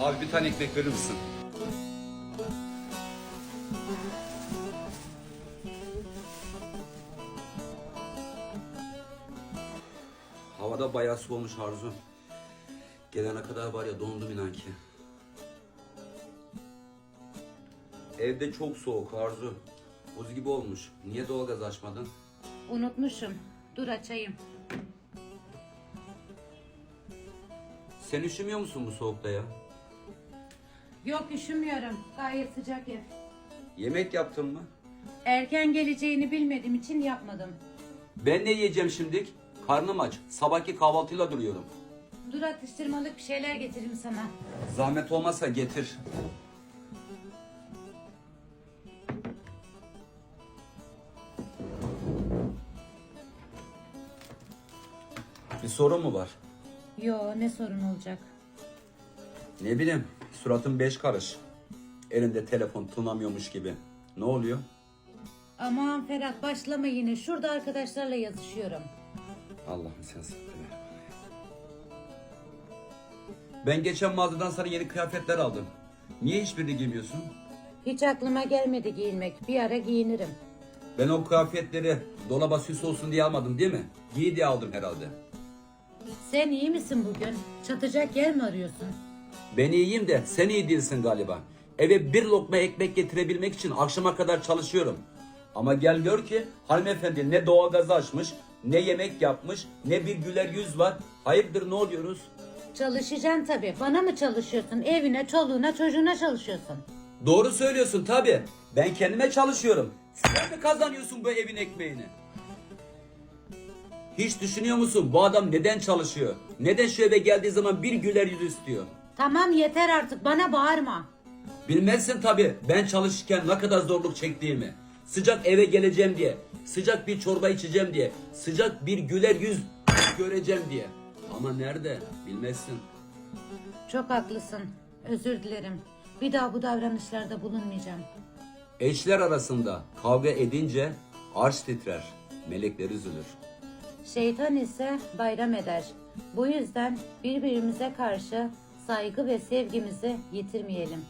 Abi bir tane ekmek verir misin? Havada bayağı soğumuş Arzu. Gelene kadar var ya dondum inan ki. Evde çok soğuk Arzu. Buz gibi olmuş. Niye doğalgaz açmadın? Unutmuşum. Dur açayım. Sen üşümüyor musun bu soğukta ya? Yok üşümüyorum. Gayet sıcak ev. Yemek yaptın mı? Erken geleceğini bilmediğim için yapmadım. Ben ne yiyeceğim şimdilik? Karnım aç. Sabahki kahvaltıyla duruyorum. Dur atıştırmalık bir şeyler getireyim sana. Zahmet olmazsa getir. Bir sorun mu var? Yo ne sorun olacak. Ne bileyim, suratın beş karış. Elinde telefon tınlamıyormuş gibi. Ne oluyor? Aman Ferhat başlama yine. Şurada arkadaşlarla yazışıyorum. Allah'ım sen sabır ver. Ben geçen mağazadan sana yeni kıyafetler aldım. Niye hiçbirini giymiyorsun? Hiç aklıma gelmedi giyinmek. Bir ara giyinirim. Ben o kıyafetleri dolaba süs olsun diye almadım değil mi? Giy diye aldım herhalde. Sen iyi misin bugün? Çatacak yer mi arıyorsun? Ben iyiyim de sen iyi değilsin galiba. Eve bir lokma ekmek getirebilmek için akşama kadar çalışıyorum. Ama gel gör ki hanımefendi ne doğalgazı açmış, ne yemek yapmış, ne bir güler yüz var. Hayırdır ne oluyoruz? Çalışacaksın tabii. Bana mı çalışıyorsun? Evine, çoluğuna, çocuğuna çalışıyorsun. Doğru söylüyorsun tabi. Ben kendime çalışıyorum. Sen mi kazanıyorsun bu evin ekmeğini? Hiç düşünüyor musun bu adam neden çalışıyor? Neden şu eve geldiği zaman bir güler yüz istiyor? Tamam yeter artık. Bana bağırma. Bilmezsin tabi ben çalışırken ne kadar zorluk çektiğimi. Sıcak eve geleceğim diye, sıcak bir çorba içeceğim diye, sıcak bir güler yüz göreceğim diye. Ama nerede bilmezsin. Çok haklısın. Özür dilerim. Bir daha bu davranışlarda bulunmayacağım. Eşler arasında kavga edince arş titrer, melekler üzülür. Şeytan ise bayram eder. Bu yüzden birbirimize karşı saygı ve sevgimizi yitirmeyelim.